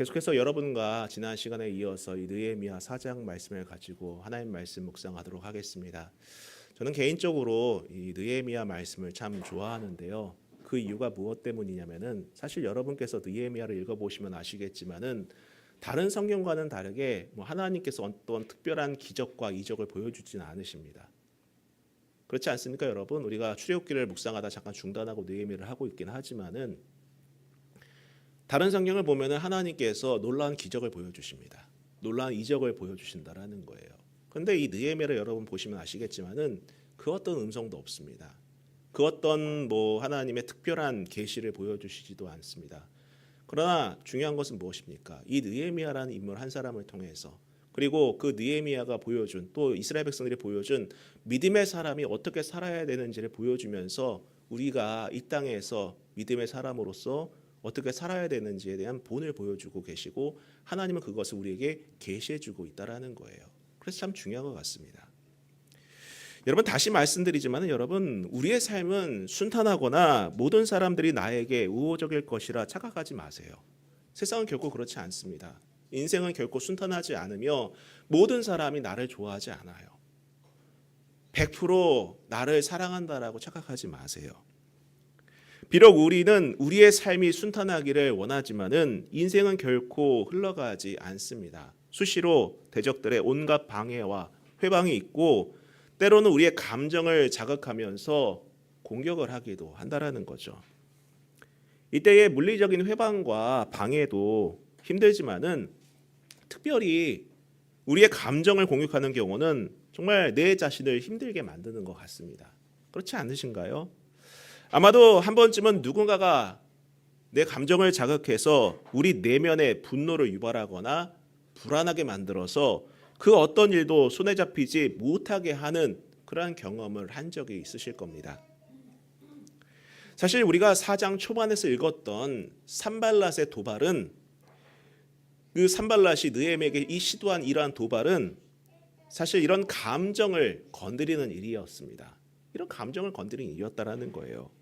계속해서 여러분과 지난 시간에 이어서 이 느헤미야 4장 말씀을 가지고 하나님 말씀 묵상하도록 하겠습니다. 저는 개인적으로 이 느헤미야 말씀을 참 좋아하는데요. 그 이유가 무엇 때문이냐면은 사실 여러분께서 느헤미야를 읽어 보시면 아시겠지만은 다른 성경과는 다르게 뭐 하나님께서 어떤 특별한 기적과 이적을 보여주지는 않으십니다. 그렇지 않습니까, 여러분? 우리가 출애굽기를 묵상하다 잠깐 중단하고 느헤미야를 하고 있긴 하지만은 다른 성경을 보면은 하나님께서 놀라운 기적을 보여주십니다. 놀라운 이적을 보여주신다라는 거예요. 근데 이 느헤미야를 여러분 보시면 아시겠지만은 그 어떤 음성도 없습니다. 그 어떤 뭐 하나님의 특별한 계시를 보여주시지도 않습니다. 그러나 중요한 것은 무엇입니까? 이 느헤미야라는 인물 한 사람을 통해서 그리고 그 느헤미야가 보여준 또 이스라엘 백성들이 보여준 믿음의 사람이 어떻게 살아야 되는지를 보여주면서 우리가 이 땅에서 믿음의 사람으로서 어떻게 살아야 되는지에 대한 본을 보여주고 계시고 하나님은 그것을 우리에게 계시해 주고 있다라는 거예요. 그래서 참 중요한 것 같습니다. 여러분 다시 말씀드리지만 여러분 우리의 삶은 순탄하거나 모든 사람들이 나에게 우호적일 것이라 착각하지 마세요. 세상은 결코 그렇지 않습니다. 인생은 결코 순탄하지 않으며 모든 사람이 나를 좋아하지 않아요. 100% 나를 사랑한다라고 착각하지 마세요. 비록 우리는 우리의 삶이 순탄하기를 원하지만은 인생은 결코 흘러가지 않습니다. 수시로 대적들의 온갖 방해와 회방이 있고 때로는 우리의 감정을 자극하면서 공격을 하기도 한다라는 거죠. 이때의 물리적인 회방과 방해도 힘들지만은 특별히 우리의 감정을 공격하는 경우는 정말 내 자신을 힘들게 만드는 것 같습니다. 그렇지 않으신가요? 아마도 한 번쯤은 누군가가 내 감정을 자극해서 우리 내면에 분노를 유발하거나 불안하게 만들어서 그 어떤 일도 손에 잡히지 못하게 하는 그러한 경험을 한 적이 있으실 겁니다. 사실 우리가 사장 초반에서 읽었던 산발랏의 도발은 그 산발랏이 느헤미에게 이 시도한 이러한 도발은 사실 이런 감정을 건드리는 일이었습니다. 이런 감정을 건드리는 일이었다라는 거예요.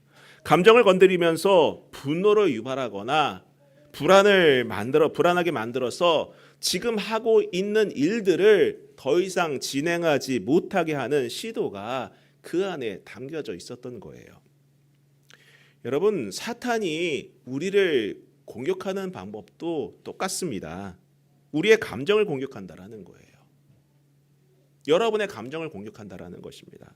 감정을 건드리면서 분노를 유발하거나 불안을 만들어 불안하게 만들어서 지금 하고 있는 일들을 더 이상 진행하지 못하게 하는 시도가 그 안에 담겨져 있었던 거예요. 여러분 사탄이 우리를 공격하는 방법도 똑같습니다. 우리의 감정을 공격한다라는 거예요. 여러분의 감정을 공격한다라는 것입니다.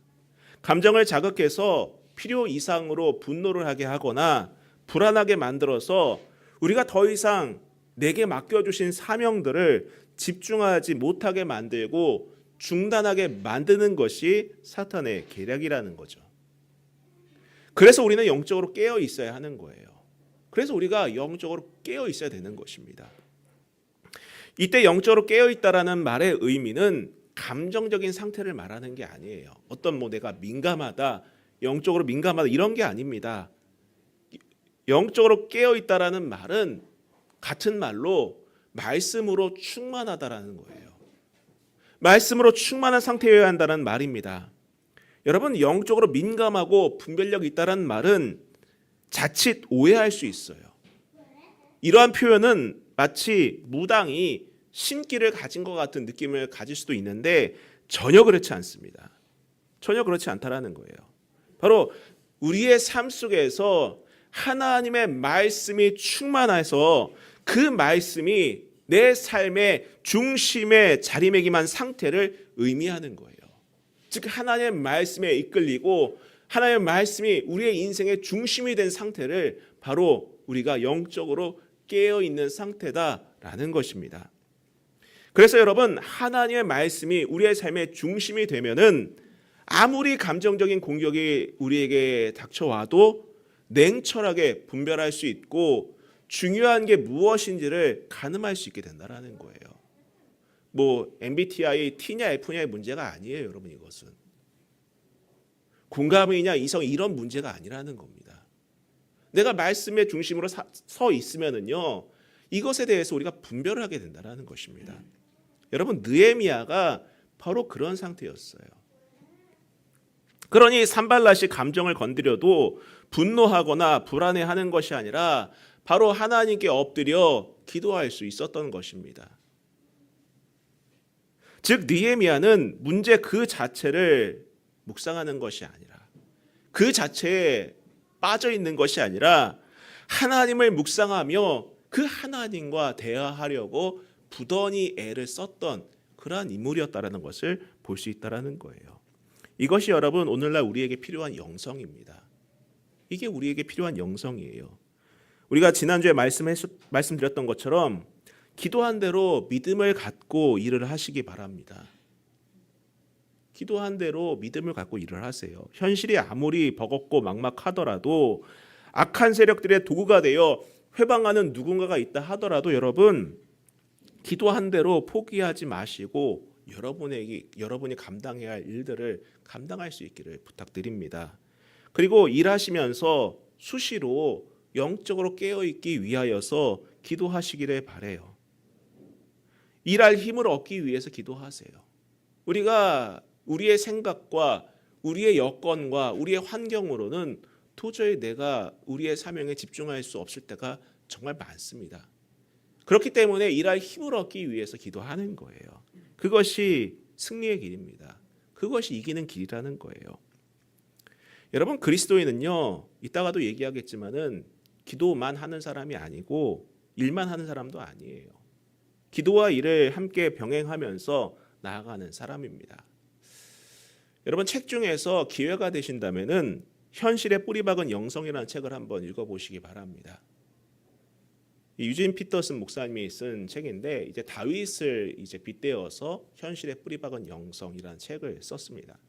감정을 자극해서 필요 이상으로 분노를 하게 하거나 불안하게 만들어서 우리가 더 이상 내게 맡겨주신 사명들을 집중하지 못하게 만들고 중단하게 만드는 것이 사탄의 계략이라는 거죠. 그래서 우리는 영적으로 깨어 있어야 하는 거예요. 그래서 우리가 영적으로 깨어 있어야 되는 것입니다. 이때 영적으로 깨어 있다라는 말의 의미는 감정적인 상태를 말하는 게 아니에요. 어떤 뭐 내가 민감하다, 영적으로 민감하다 이런 게 아닙니다. 영적으로 깨어 있다라는 말은 같은 말로 말씀으로 충만하다라는 거예요. 말씀으로 충만한 상태여야 한다는 말입니다. 여러분 영적으로 민감하고 분별력이 있다라는 말은 자칫 오해할 수 있어요. 이러한 표현은 마치 무당이 신기를 가진 것 같은 느낌을 가질 수도 있는데 전혀 그렇지 않습니다. 전혀 그렇지 않다라는 거예요. 바로 우리의 삶 속에서 하나님의 말씀이 충만해서 그 말씀이 내 삶의 중심에 자리매김한 상태를 의미하는 거예요. 즉 하나님의 말씀에 이끌리고 하나님의 말씀이 우리의 인생의 중심이 된 상태를 바로 우리가 영적으로 깨어 있는 상태다라는 것입니다. 그래서 여러분 하나님의 말씀이 우리의 삶의 중심이 되면은 아무리 감정적인 공격이 우리에게 닥쳐와도 냉철하게 분별할 수 있고 중요한 게 무엇인지를 가늠할 수 있게 된다라는 거예요. 뭐 MBTI T냐 F냐의 문제가 아니에요, 여러분 이것은. 공감이냐 이성 이런 문제가 아니라는 겁니다. 내가 말씀의 중심으로 사, 서 있으면은요. 이것에 대해서 우리가 분별을 하게 된다라는 것입니다. 여러분 느헤미야가 바로 그런 상태였어요. 그러니 산발랏이 감정을 건드려도 분노하거나 불안해하는 것이 아니라 바로 하나님께 엎드려 기도할 수 있었던 것입니다. 즉 느헤미야는 문제 그 자체를 묵상하는 것이 아니라 그 자체에 빠져 있는 것이 아니라 하나님을 묵상하며 그 하나님과 대화하려고 부단히 애를 썼던 그러한 인물이었다라는 것을 볼 수 있다라는 거예요. 이것이 여러분 오늘날 우리에게 필요한 영성입니다. 이게 우리에게 필요한 영성이에요. 우리가 지난주에 말씀했, 말씀드렸던 것처럼 기도한 대로 믿음을 갖고 일을 하시기 바랍니다. 기도한 대로 믿음을 갖고 일을 하세요. 현실이 아무리 버겁고 막막하더라도 악한 세력들의 도구가 되어 회방하는 누군가가 있다 하더라도 여러분 기도한 대로 포기하지 마시고 여러분에게 여러분이 감당해야 할 일들을 감당할 수 있기를 부탁드립니다. 그리고 일하시면서 수시로 영적으로 깨어 있기 위하여서 기도하시기를 바래요. 일할 힘을 얻기 위해서 기도하세요. 우리가 우리의 생각과 우리의 여건과 우리의 환경으로는 도저히 내가 우리의 사명에 집중할 수 없을 때가 정말 많습니다. 그렇기 때문에 일할 힘을 얻기 위해서 기도하는 거예요. 그것이 승리의 길입니다. 그것이 이기는 길이라는 거예요. 여러분 그리스도인은요 이따가도 얘기하겠지만은 기도만 하는 사람이 아니고 일만 하는 사람도 아니에요. 기도와 일을 함께 병행하면서 나아가는 사람입니다. 여러분 책 중에서 기회가 되신다면은 현실에 뿌리박은 영성이라는 책을 한번 읽어보시기 바랍니다. 이 유진 피터슨 목사님이 쓴 책인데 이제 다윗을 이제 빗대어서 현실에 뿌리박은 영성이라는 책을 썼습니다.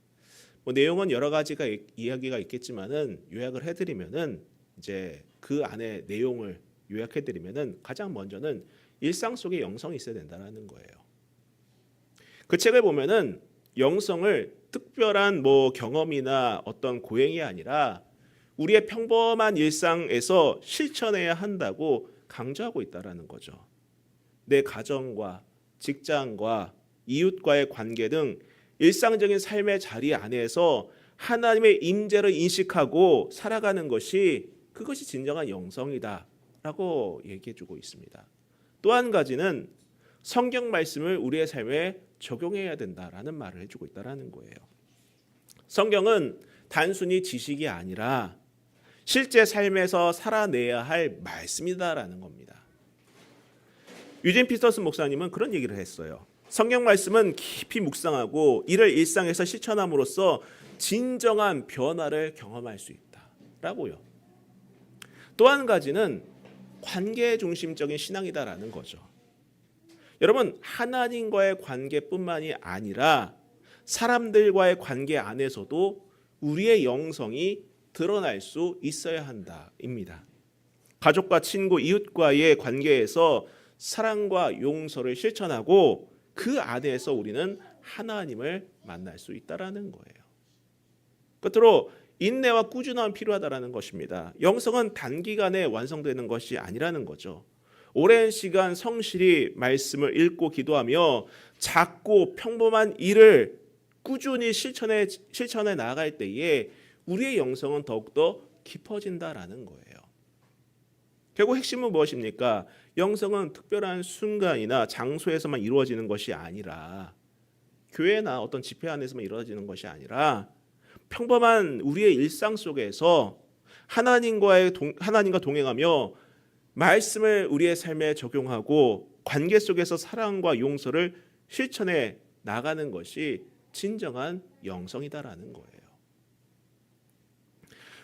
뭐 내용은 여러 가지가 이- 이야기가 있겠지만은 요약을 해드리면은 이제 그 안에 내용을 요약해드리면은 가장 먼저는 일상 속에 영성이 있어야 된다는 거예요. 그 책을 보면은 영성을 특별한 뭐 경험이나 어떤 고행이 아니라 우리의 평범한 일상에서 실천해야 한다고 강조하고 있다라는 거죠. 내 가정과 직장과 이웃과의 관계 등 일상적인 삶의 자리 안에서 하나님의 임재를 인식하고 살아가는 것이 그것이 진정한 영성이다라고 얘기해 주고 있습니다. 또 한 가지는 성경 말씀을 우리의 삶에 적용해야 된다라는 말을 해 주고 있다라는 거예요. 성경은 단순히 지식이 아니라 실제 삶에서 살아내야 할 말씀이다라는 겁니다. 유진 피터슨 목사님은 그런 얘기를 했어요. 성경 말씀은 깊이 묵상하고 이를 일상에서 실천함으로써 진정한 변화를 경험할 수 있다라고요. 또 한 가지는 관계 중심적인 신앙이다라는 거죠. 여러분 하나님과의 관계뿐만이 아니라 사람들과의 관계 안에서도 우리의 영성이 드러날 수 있어야 한다입니다. 가족과 친구, 이웃과의 관계에서 사랑과 용서를 실천하고 그 안에서 우리는 하나님을 만날 수 있다라는 거예요. 끝으로 인내와 꾸준함이 필요하다라는 것입니다. 영성은 단기간에 완성되는 것이 아니라는 거죠. 오랜 시간 성실히 말씀을 읽고 기도하며 작고 평범한 일을 꾸준히 실천해 실천해 나아갈 때에 우리의 영성은 더욱더 깊어진다라는 거예요. 결국 핵심은 무엇입니까? 영성은 특별한 순간이나 장소에서만 이루어지는 것이 아니라 교회나 어떤 집회 안에서만 이루어지는 것이 아니라 평범한 우리의 일상 속에서 하나님과의 동, 하나님과 동행하며 말씀을 우리의 삶에 적용하고 관계 속에서 사랑과 용서를 실천해 나가는 것이 진정한 영성이다라는 거예요.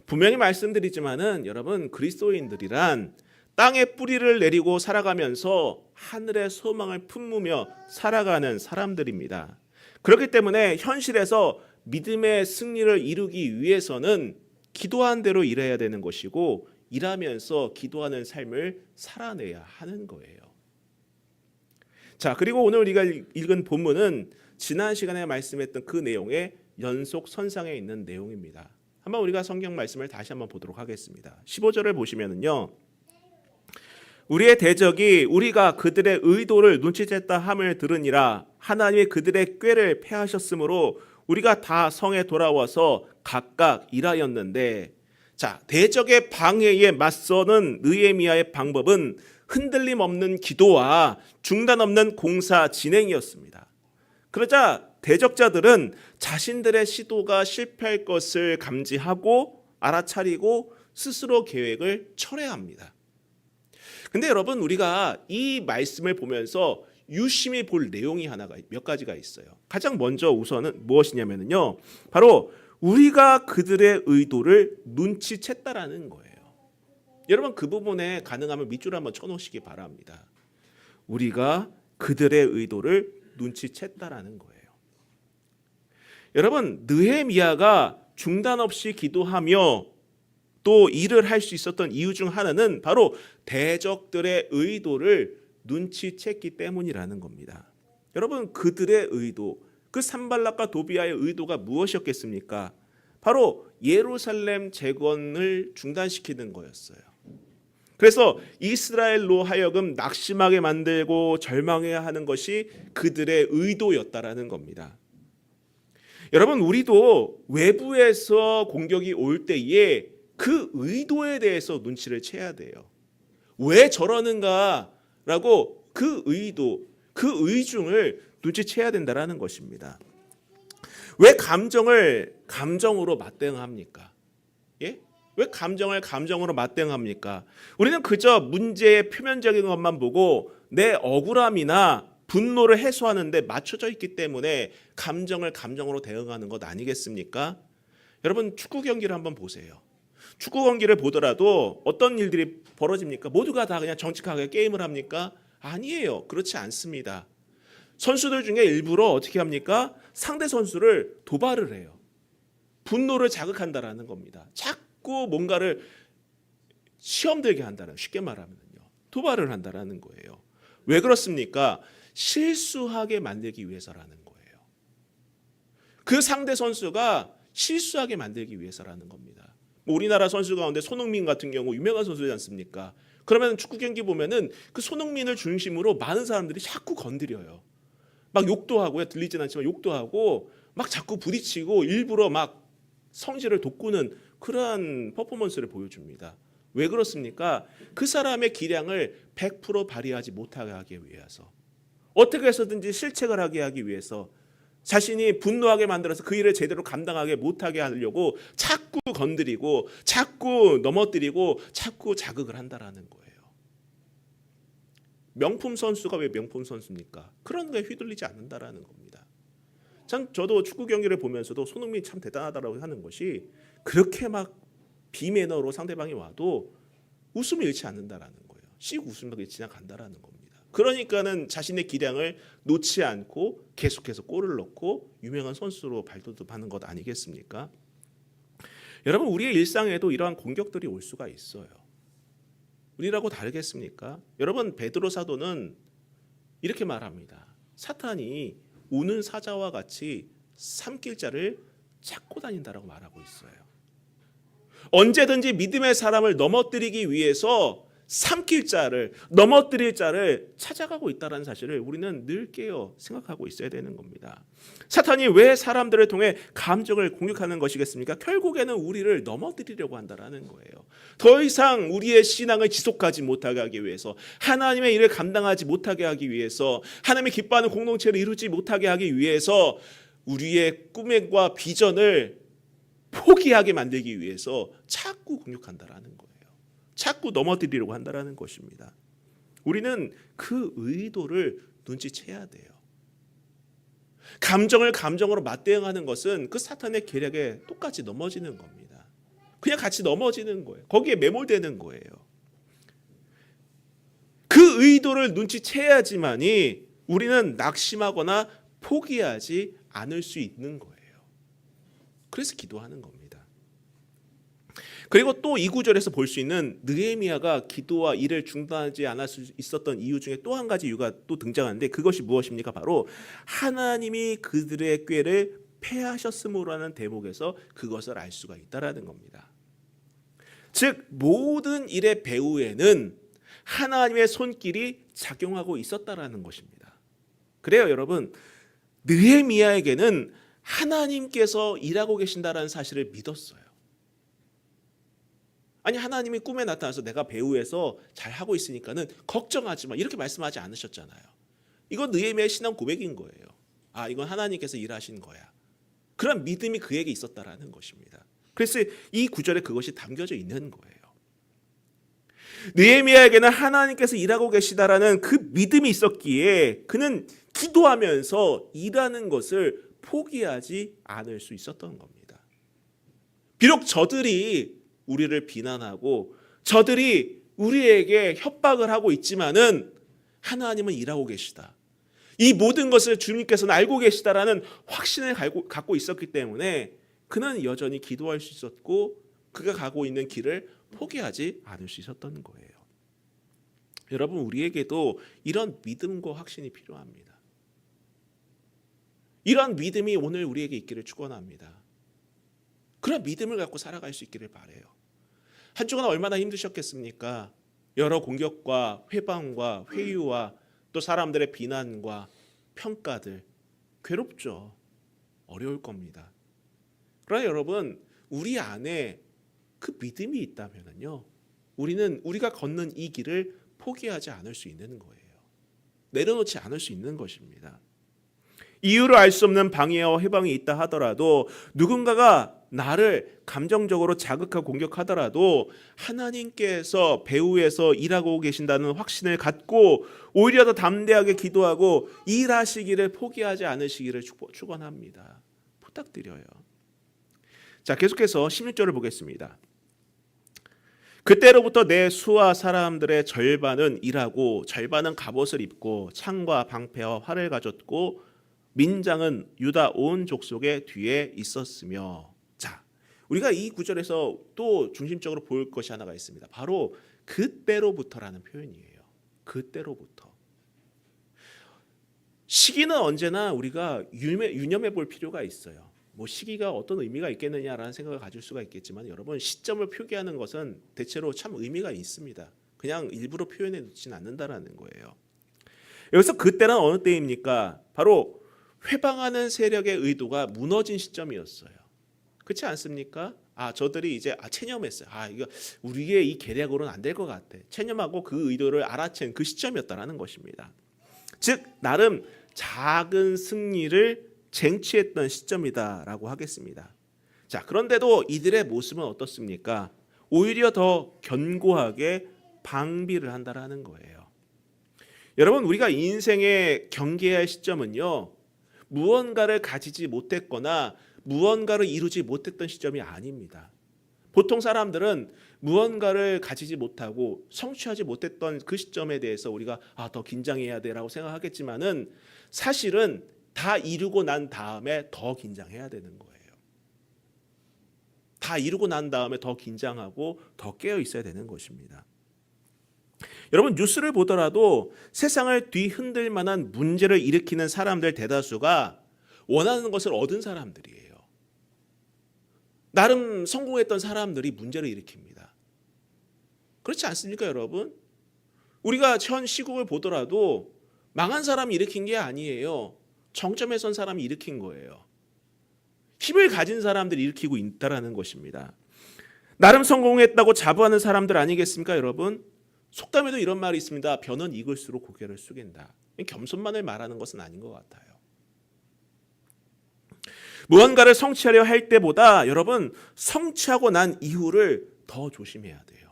분명히 말씀드리지만은 여러분 그리스도인들이란 땅에 뿌리를 내리고 살아가면서 하늘의 소망을 품으며 살아가는 사람들입니다. 그렇기 때문에 현실에서 믿음의 승리를 이루기 위해서는 기도한 대로 일해야 되는 것이고 일하면서 기도하는 삶을 살아내야 하는 거예요. 자, 그리고 오늘 우리가 읽은 본문은 지난 시간에 말씀했던 그 내용의 연속 선상에 있는 내용입니다. 한번 우리가 성경 말씀을 다시 한번 보도록 하겠습니다. 15절을 보시면은요. 우리의 대적이 우리가 그들의 의도를 눈치챘다 함을 들으니라 하나님이 그들의 꾀를 패하셨으므로 우리가 다 성에 돌아와서 각각 일하였는데 자, 대적의 방해에 맞서는 느헤미야의 방법은 흔들림 없는 기도와 중단 없는 공사 진행이었습니다. 그러자 대적자들은 자신들의 시도가 실패할 것을 감지하고 알아차리고 스스로 계획을 철회합니다. 근데 여러분 우리가 이 말씀을 보면서 유심히 볼 내용이 하나가 몇 가지가 있어요. 가장 먼저 우선은 무엇이냐면요. 바로 우리가 그들의 의도를 눈치챘다라는 거예요. 여러분 그 부분에 가능하면 밑줄 한번 쳐 놓으시기 바랍니다. 우리가 그들의 의도를 눈치챘다라는 거예요. 여러분 느헤미야가 중단 없이 기도하며 또 일을 할 수 있었던 이유 중 하나는 바로 대적들의 의도를 눈치챘기 때문이라는 겁니다. 여러분 그들의 의도, 그 산발락과 도비아의 의도가 무엇이었겠습니까? 바로 예루살렘 재건을 중단시키는 거였어요. 그래서 이스라엘로 하여금 낙심하게 만들고 절망해야 하는 것이 그들의 의도였다라는 겁니다. 여러분 우리도 외부에서 공격이 올 때에 그 의도에 대해서 눈치를 채야 돼요. 왜 저러는가라고 그 의도, 그 의중을 눈치채야 된다라는 것입니다. 왜 감정을 감정으로 맞대응합니까? 예? 왜 감정을 감정으로 맞대응합니까? 우리는 그저 문제의 표면적인 것만 보고 내 억울함이나 분노를 해소하는데 맞춰져 있기 때문에 감정을 감정으로 대응하는 것 아니겠습니까? 여러분 축구 경기를 한번 보세요. 축구 경기를 보더라도 어떤 일들이 벌어집니까? 모두가 다 그냥 정직하게 게임을 합니까? 아니에요. 그렇지 않습니다. 선수들 중에 일부러 어떻게 합니까? 상대 선수를 도발을 해요. 분노를 자극한다라는 겁니다. 자꾸 뭔가를 시험 들게 한다는 쉽게 말하면요. 도발을 한다라는 거예요. 왜 그렇습니까? 실수하게 만들기 위해서라는 거예요. 그 상대 선수가 실수하게 만들기 위해서라는 겁니다. 뭐 우리나라 선수 가운데 손흥민 같은 경우 유명한 선수지 않습니까? 그러면 축구 경기 보면은 그 손흥민을 중심으로 많은 사람들이 자꾸 건드려요. 막 욕도 하고요. 들리진 않지만 욕도 하고 막 자꾸 부딪히고 일부러 막 성질을 돋구는 그러한 퍼포먼스를 보여줍니다. 왜 그렇습니까? 그 사람의 기량을 100% 발휘하지 못하게 하기 위해서 어떻게 해서든지 실책을 하게 하기 위해서 자신이 분노하게 만들어서 그 일을 제대로 감당하게 못하게 하려고 자꾸 건드리고 자꾸 넘어뜨리고 자꾸 자극을 한다라는 거예요. 명품 선수가 왜 명품 선수입니까? 그런 거에 휘둘리지 않는다라는 겁니다. 참 저도 축구 경기를 보면서도 손흥민이 참 대단하다라고 하는 것이 그렇게 막 비매너로 상대방이 와도 웃음을 잃지 않는다라는 거예요. 씩 웃으면서 지나간다라는 겁니다. 그러니까는 자신의 기량을 놓지 않고 계속해서 골을 넣고 유명한 선수로 발돋움하는 것 아니겠습니까? 여러분 우리의 일상에도 이러한 공격들이 올 수가 있어요. 우리라고 다르겠습니까? 여러분 베드로 사도는 이렇게 말합니다. 사탄이 우는 사자와 같이 삼킬 자를 찾고 다닌다라고 말하고 있어요. 언제든지 믿음의 사람을 넘어뜨리기 위해서 삼킬 자를 넘어뜨릴 자를 찾아가고 있다는 사실을 우리는 늘 깨어 생각하고 있어야 되는 겁니다. 사탄이 왜 사람들을 통해 감정을 공격하는 것이겠습니까? 결국에는 우리를 넘어뜨리려고 한다라는 거예요. 더 이상 우리의 신앙을 지속하지 못하게 하기 위해서 하나님의 일을 감당하지 못하게 하기 위해서 하나님의 기뻐하는 공동체를 이루지 못하게 하기 위해서 우리의 꿈과 비전을 포기하게 만들기 위해서 자꾸 공격한다라는 거예요. 자꾸 넘어뜨리려고 한다라는 것입니다. 우리는 그 의도를 눈치채야 돼요. 감정을 감정으로 맞대응하는 것은 그 사탄의 계략에 똑같이 넘어지는 겁니다. 그냥 같이 넘어지는 거예요. 거기에 매몰되는 거예요. 그 의도를 눈치채야지만이 우리는 낙심하거나 포기하지 않을 수 있는 거예요. 그래서 기도하는 겁니다. 그리고 또 이 구절에서 볼 수 있는 느헤미야가 기도와 일을 중단하지 않았을 수 있었던 이유 중에 또 한 가지 이유가 또 등장하는데 그것이 무엇입니까? 바로 하나님이 그들의 꾀를 패하셨음으로 하는 대목에서 그것을 알 수가 있다라는 겁니다. 즉 모든 일의 배후에는 하나님의 손길이 작용하고 있었다라는 것입니다. 그래요, 여러분. 느헤미야에게는 하나님께서 일하고 계신다라는 사실을 믿었어요. 아니 하나님이 꿈에 나타나서 내가 배우에서 잘 하고 있으니까는 걱정하지 마 이렇게 말씀하지 않으셨잖아요. 이건 느헤미야의 신앙 고백인 거예요. 아 이건 하나님께서 일하신 거야. 그런 믿음이 그에게 있었다라는 것입니다. 그래서 이 구절에 그것이 담겨져 있는 거예요. 느헤미야에게는 하나님께서 일하고 계시다라는 그 믿음이 있었기에 그는 기도하면서 일하는 것을 포기하지 않을 수 있었던 겁니다. 비록 저들이 우리를 비난하고 저들이 우리에게 협박을 하고 있지만은 하나님은 일하고 계시다. 이 모든 것을 주님께서는 알고 계시다라는 확신을 갖고 있었기 때문에 그는 여전히 기도할 수 있었고 그가 가고 있는 길을 포기하지 않을 수 있었던 거예요. 여러분 우리에게도 이런 믿음과 확신이 필요합니다. 이런 믿음이 오늘 우리에게 있기를 축원합니다. 그런 믿음을 갖고 살아갈 수 있기를 바래요. 한 주간 얼마나 힘드셨겠습니까? 여러 공격과 회방과 회유와 또 사람들의 비난과 평가들 괴롭죠. 어려울 겁니다. 그러나 여러분 우리 안에 그 믿음이 있다면요. 우리는 우리가 걷는 이 길을 포기하지 않을 수 있는 거예요. 내려놓지 않을 수 있는 것입니다. 이유를 알 수 없는 방해와 해방이 있다 하더라도 누군가가 나를 감정적으로 자극하고 공격하더라도 하나님께서 배후에서 일하고 계신다는 확신을 갖고 오히려 더 담대하게 기도하고 일하시기를 포기하지 않으시기를 축원합니다. 부탁드려요. 자, 계속해서 16절을 보겠습니다. 그때로부터 내 수와 사람들의 절반은 일하고 절반은 갑옷을 입고 창과 방패와 활을 가졌고 민장은 유다 온 족속의 뒤에 있었으며 자 우리가 이 구절에서 또 중심적으로 볼 것이 하나가 있습니다. 바로 그때로부터라는 표현이에요. 그때로부터 시기는 언제나 우리가 유념해 볼 필요가 있어요. 뭐 시기가 어떤 의미가 있겠느냐라는 생각을 가질 수가 있겠지만 여러분 시점을 표기하는 것은 대체로 참 의미가 있습니다. 그냥 일부러 표현해 놓지는 않는다라는 거예요. 여기서 그때는 어느 때입니까? 바로 회방하는 세력의 의도가 무너진 시점이었어요. 그렇지 않습니까? 아, 저들이 이제 아, 체념했어요. 아, 이거 우리의 이 계략으로는 안 될 것 같아. 체념하고 그 의도를 알아챈 그 시점이었다라는 것입니다. 즉, 나름 작은 승리를 쟁취했던 시점이다라고 하겠습니다. 자, 그런데도 이들의 모습은 어떻습니까? 오히려 더 견고하게 방비를 한다라는 거예요. 여러분, 우리가 인생의 경계할 시점은요. 무언가를 가지지 못했거나 무언가를 이루지 못했던 시점이 아닙니다. 보통 사람들은 무언가를 가지지 못하고 성취하지 못했던 그 시점에 대해서 우리가 아, 더 긴장해야 돼라고 생각하겠지만은 사실은 다 이루고 난 다음에 더 긴장해야 되는 거예요. 다 이루고 난 다음에 더 긴장하고 더 깨어 있어야 되는 것입니다. 여러분 뉴스를 보더라도 세상을 뒤흔들 만한 문제를 일으키는 사람들 대다수가 원하는 것을 얻은 사람들이에요. 나름 성공했던 사람들이 문제를 일으킵니다. 그렇지 않습니까, 여러분? 우리가 현 시국을 보더라도 망한 사람이 일으킨 게 아니에요. 정점에 선 사람이 일으킨 거예요. 힘을 가진 사람들이 일으키고 있다라는 것입니다. 나름 성공했다고 자부하는 사람들 아니겠습니까, 여러분? 속담에도 이런 말이 있습니다. 변은 익을수록 고개를 숙인다. 겸손만을 말하는 것은 아닌 것 같아요. 무언가를 성취하려 할 때보다 여러분 성취하고 난 이후를 더 조심해야 돼요.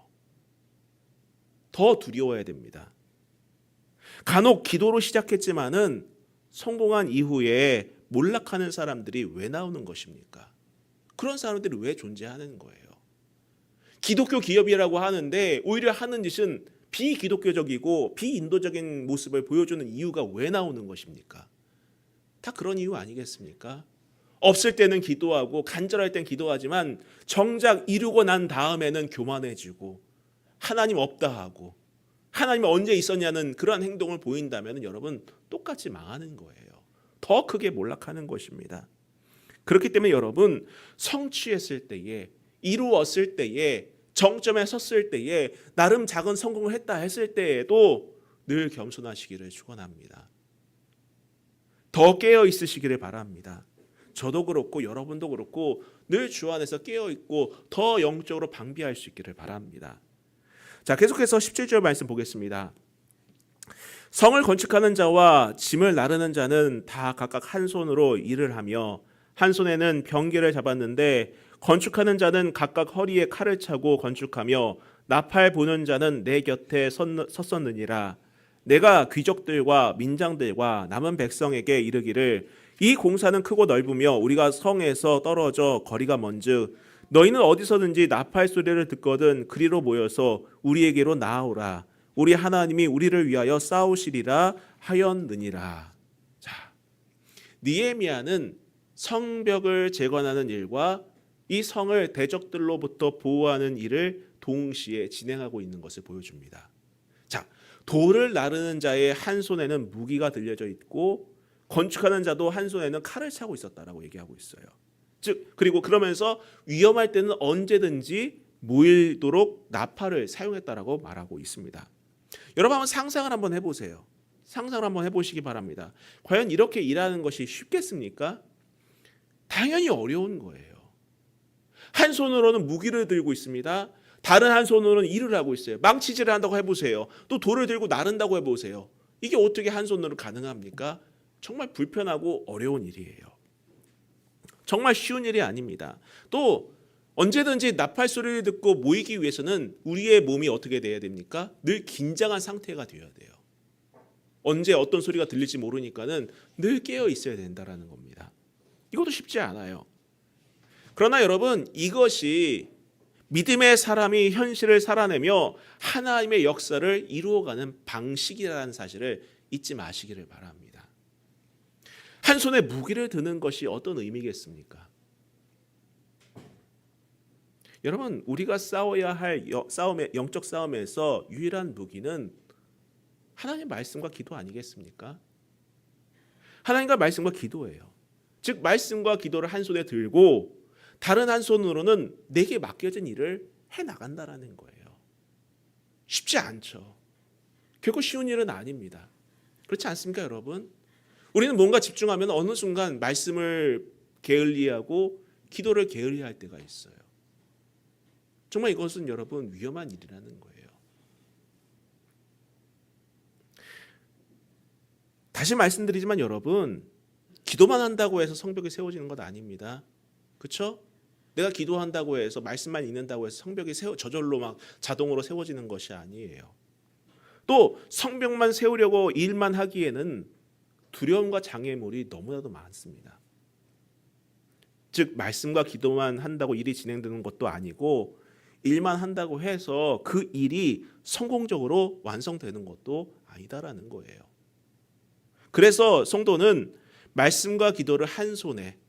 더 두려워야 됩니다. 간혹 기도로 시작했지만은 성공한 이후에 몰락하는 사람들이 왜 나오는 것입니까? 그런 사람들이 왜 존재하는 거예요? 기독교 기업이라고 하는데 오히려 하는 짓은 비기독교적이고 비인도적인 모습을 보여주는 이유가 왜 나오는 것입니까? 다 그런 이유 아니겠습니까? 없을 때는 기도하고 간절할 땐 기도하지만 정작 이루고 난 다음에는 교만해지고 하나님 없다 하고 하나님 언제 있었냐는 그러한 행동을 보인다면 여러분 똑같이 망하는 거예요. 더 크게 몰락하는 것입니다. 그렇기 때문에 여러분 성취했을 때에 이루었을 때에 정점에 섰을 때에 나름 작은 성공을 했다 했을 때에도 늘 겸손하시기를 축원합니다. 더 깨어 있으시기를 바랍니다. 저도 그렇고 여러분도 그렇고 늘 주 안에서 깨어 있고 더 영적으로 방비할 수 있기를 바랍니다. 자, 계속해서 17절 말씀 보겠습니다. 성을 건축하는 자와 짐을 나르는 자는 다 각각 한 손으로 일을 하며 한 손에는 병기를 잡았는데 건축하는 자는 각각 허리에 칼을 차고 건축하며 나팔 보는 자는 내 곁에 섰- 섰었느니라 내가 귀족들과 민장들과 남은 백성에게 이르기를 이 공사는 크고 넓으며 우리가 성에서 떨어져 거리가 먼즉 너희는 어디서든지 나팔 소리를 듣거든 그리로 모여서 우리에게로 나아오라 우리 하나님이 우리를 위하여 싸우시리라 하였느니라. 자, 니에미아는 성벽을 재건하는 일과 이 성을 대적들로부터 보호하는 일을 동시에 진행하고 있는 것을 보여줍니다. 자, 돌을 나르는 자의 한 손에는 무기가 들려져 있고 건축하는 자도 한 손에는 칼을 차고 있었다라고 얘기하고 있어요. 즉 그리고 그러면서 위험할 때는 언제든지 모이도록 나팔을 사용했다라고 말하고 있습니다. 여러분 한번 상상을 한번 해보세요. 상상을 한번 해보시기 바랍니다. 과연 이렇게 일하는 것이 쉽겠습니까? 당연히 어려운 거예요. 한 손으로는 무기를 들고 있습니다. 다른 한 손으로는 일을 하고 있어요. 망치질을 한다고 해보세요. 또 돌을 들고 나른다고 해보세요. 이게 어떻게 한 손으로 가능합니까? 정말 불편하고 어려운 일이에요. 정말 쉬운 일이 아닙니다. 또 언제든지 나팔 소리를 듣고 모이기 위해서는 우리의 몸이 어떻게 돼야 됩니까? 늘 긴장한 상태가 되어야 돼요. 언제 어떤 소리가 들릴지 모르니까는 늘 깨어 있어야 된다라는 겁니다. 이것도 쉽지 않아요. 그러나 여러분 이것이 믿음의 사람이 현실을 살아내며 하나님의 역사를 이루어가는 방식이라는 사실을 잊지 마시기를 바랍니다. 한 손에 무기를 드는 것이 어떤 의미겠습니까? 여러분 우리가 싸워야 할 여- 싸움의 영적 싸움에서 유일한 무기는 하나님 말씀과 기도 아니겠습니까? 하나님과 말씀과 기도예요. 즉 말씀과 기도를 한 손에 들고 다른 한 손으로는 내게 맡겨진 일을 해 나간다라는 거예요. 쉽지 않죠. 결코 쉬운 일은 아닙니다. 그렇지 않습니까, 여러분? 우리는 뭔가 집중하면 어느 순간 말씀을 게을리하고 기도를 게을리할 때가 있어요. 정말 이것은 여러분 위험한 일이라는 거예요. 다시 말씀드리지만 여러분 기도만 한다고 해서 성벽이 세워지는 것 아닙니다. 그렇죠? 내가 기도한다고 해서 말씀만 읽는다고 해서 성벽이 세워 저절로 막 자동으로 세워지는 것이 아니에요. 또 성벽만 세우려고 일만 하기에는 두려움과 장애물이 너무나도 많습니다. 즉 말씀과 기도만 한다고 일이 진행되는 것도 아니고 일만 한다고 해서 그 일이 성공적으로 완성되는 것도 아니다라는 거예요. 그래서 성도는 말씀과 기도를 한 손에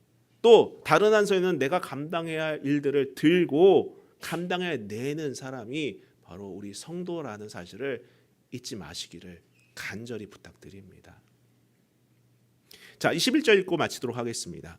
또 다른 한 손에는 내가 감당해야 할 일들을 들고 감당해 내는 사람이 바로 우리 성도라는 사실을 잊지 마시기를 간절히 부탁드립니다. 자, 21절 읽고 마치도록 하겠습니다.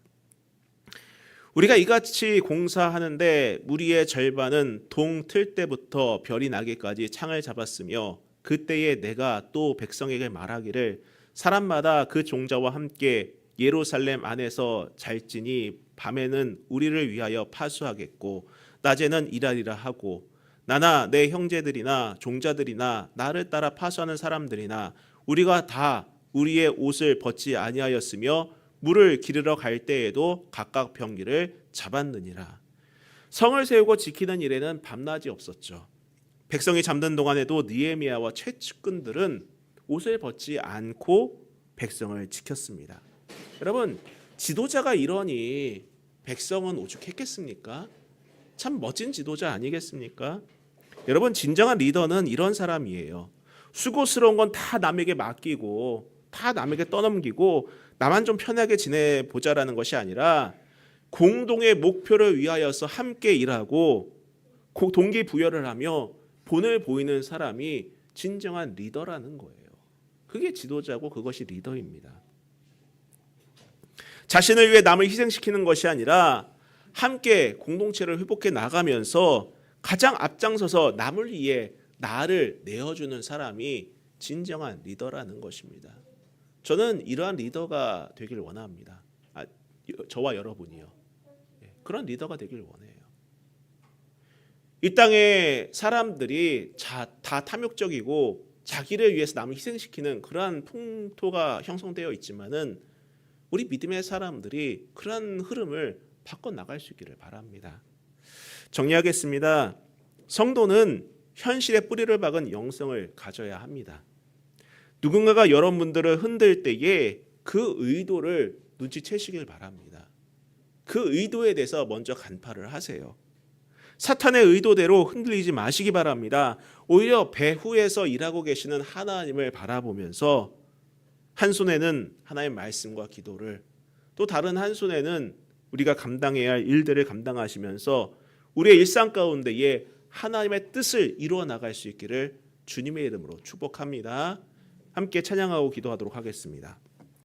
우리가 이같이 공사하는데 무리의 절반은 동틀 때부터 별이 나기까지 창을 잡았으며 그때에 내가 또 백성에게 말하기를 사람마다 그 종자와 함께 예루살렘 안에서 잘지니 밤에는 우리를 위하여 파수하겠고 낮에는 일하리라 하고 나나 내 형제들이나 종자들이나 나를 따라 파수하는 사람들이나 우리가 다 우리의 옷을 벗지 아니하였으며 물을 기르러 갈 때에도 각각 병기를 잡았느니라. 성을 세우고 지키는 일에는 밤낮이 없었죠. 백성이 잠든 동안에도 니에미아와 최측근들은 옷을 벗지 않고 백성을 지켰습니다. 여러분 지도자가 이러니 백성은 오죽했겠습니까? 참 멋진 지도자 아니겠습니까? 여러분 진정한 리더는 이런 사람이에요. 수고스러운 건 다 남에게 맡기고 다 남에게 떠넘기고 나만 좀 편하게 지내보자라는 것이 아니라 공동의 목표를 위하여서 함께 일하고 고- 동기 부여를 하며 본을 보이는 사람이 진정한 리더라는 거예요. 그게 지도자고 그것이 리더입니다. 자신을 위해 남을 희생시키는 것이 아니라 함께 공동체를 회복해 나가면서 가장 앞장서서 남을 위해 나를 내어주는 사람이 진정한 리더라는 것입니다. 저는 이러한 리더가 되길 원합니다. 아, 여- 저와 여러분이요. 예, 그런 리더가 되길 원해요. 이 땅의 사람들이 자, 다 탐욕적이고 자기를 위해서 남을 희생시키는 그러한 풍토가 형성되어 있지만은 우리 믿음의 사람들이 그러한 흐름을 바꿔 나갈 수 있기를 바랍니다. 정리하겠습니다. 성도는 현실의 뿌리를 박은 영성을 가져야 합니다. 누군가가 여러분들을 흔들 때에 그 의도를 눈치채시길 바랍니다. 그 의도에 대해서 먼저 간파를 하세요. 사탄의 의도대로 흔들리지 마시기 바랍니다. 오히려 배후에서 일하고 계시는 하나님을 바라보면서 한 손에는 하나님의 말씀과 기도를 또 다른 한 손에는 우리가 감당해야 할 일들을 감당하시면서 우리의 일상 가운데에 하나님의 뜻을 이루어 나갈 수 있기를 주님의 이름으로 축복합니다. 함께 찬양하고 기도하도록 하겠습니다.